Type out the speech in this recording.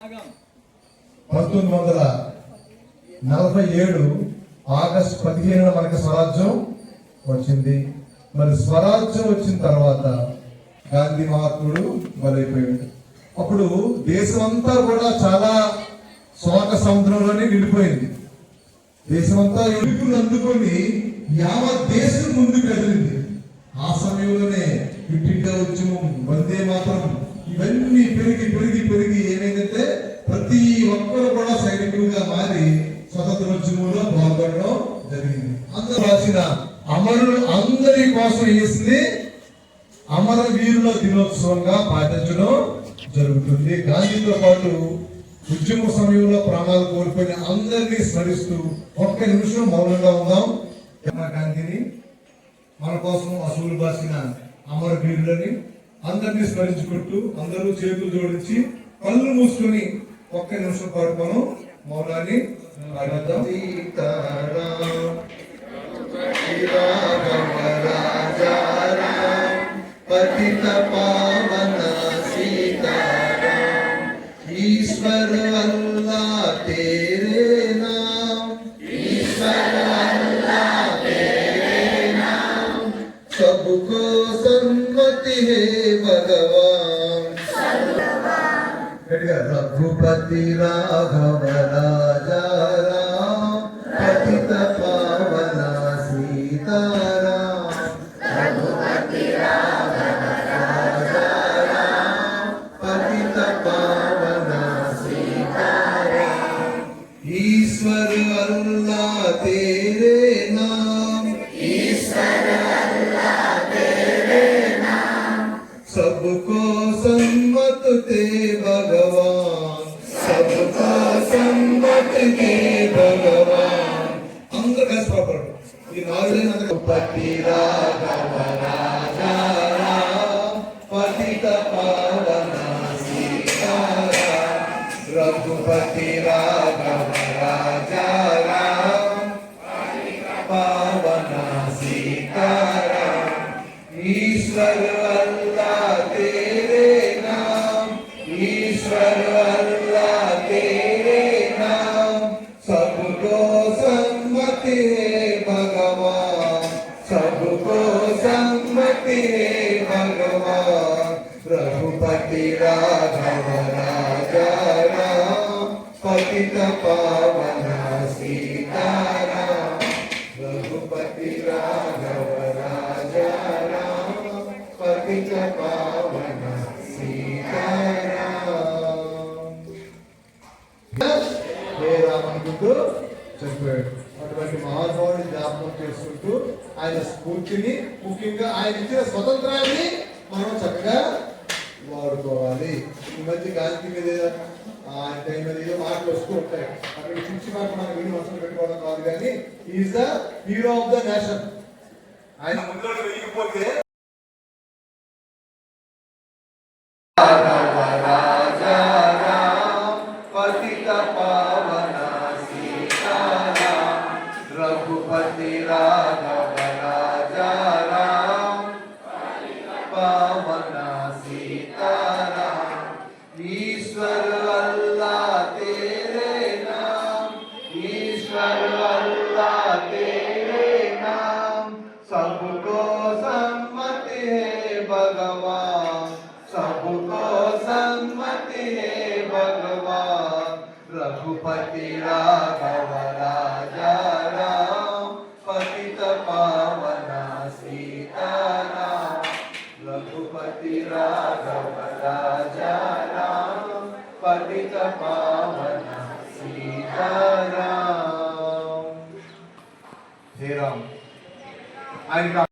పంతొమ్మిది వందల నలభై ఏడు ఆగస్ట్ పదిహేనున మనకి స్వరాజ్యం వచ్చింది. మరి స్వరాజ్యం వచ్చిన తర్వాత గాంధీ మహాత్ముడు బలైపోయాడు అప్పుడు దేశం అంతా కూడా చాలా శోక సముద్రంలోనే నిండిపోయింది. దేశమంతా ఎలుగులు అందుకొని యావత్ దేశం ముందుకు కదిలింది. ఆ సమయంలోనే ఇంటింటా వచ్చి వందే మాత్రం ఇవన్నీ పెరిగి పెరిగి పెరిగి ఏమైంది చేసింది? అమర వీరుల దినోత్సవంగా పాటించడం జరుగుతుంది. గాంధీతో పాటు ఉద్యమ సమయంలో ప్రాణాలు కోల్పోయిన అందరినీ స్మరిస్తూ ఒక్క నిమిషం మౌనంగా ఉందాం. గాంధీని మన కోసం అసూలు బాసిన అమర వీరులని అందరినీ స్మరించుకుంటూ అందరూ చేతులు జోడించి కళ్ళు మూసుకొని ఒక్క నిమిషం పాటు మనం మౌనాన్ని పాడేద్దాం. है भगवान गट्टिगा, रघुपति राघव राजा राम पतित पावन सीताराम सबको सम्मत दे भगवान सबका सम्मत दे भगवान अंदर कैसे प्रॉपर ये नागरे अंदर पति राधा राधा पतित पावन सीता रघुपति राधा सम्मति है भगवान रघुपति राघव राजा राम पतित पावन सीताराम रघुपति राघव राजा राम पतित पावन सीताराम హే రామ్ అనుకుంటూ చనిపోయాడు అటువంటి మహానుభావుని జ్ఞాపకం చేసుకుంటూ ఆయన స్ఫూర్తిని ముఖ్యంగా ఆయన ఇచ్చిన స్వతంత్రాన్ని మనం చక్కగా వాడుకోవాలి. ఈ మధ్య గాంధీ మీద ఆయన ఏదో మాటలు వస్తూ ఉంటాయి. అక్కడ చూసి మాట మనం విని వసలు పెట్టుకోవడం కాదు కానీ is the hero of the nation ఆయన ముందులో వెళ్ళిపోతే పతిత పావన సీతారాం రఘుపతి రా ईश्वर अल्लाह तेरे ईश्वर अल्लाह तेरे सबको सम्मति है भगवान, सबको सम्मति है भगवान, रघुपति राघव राजा। పవిత పావన సీతారాం. హే రామ్ ఆయన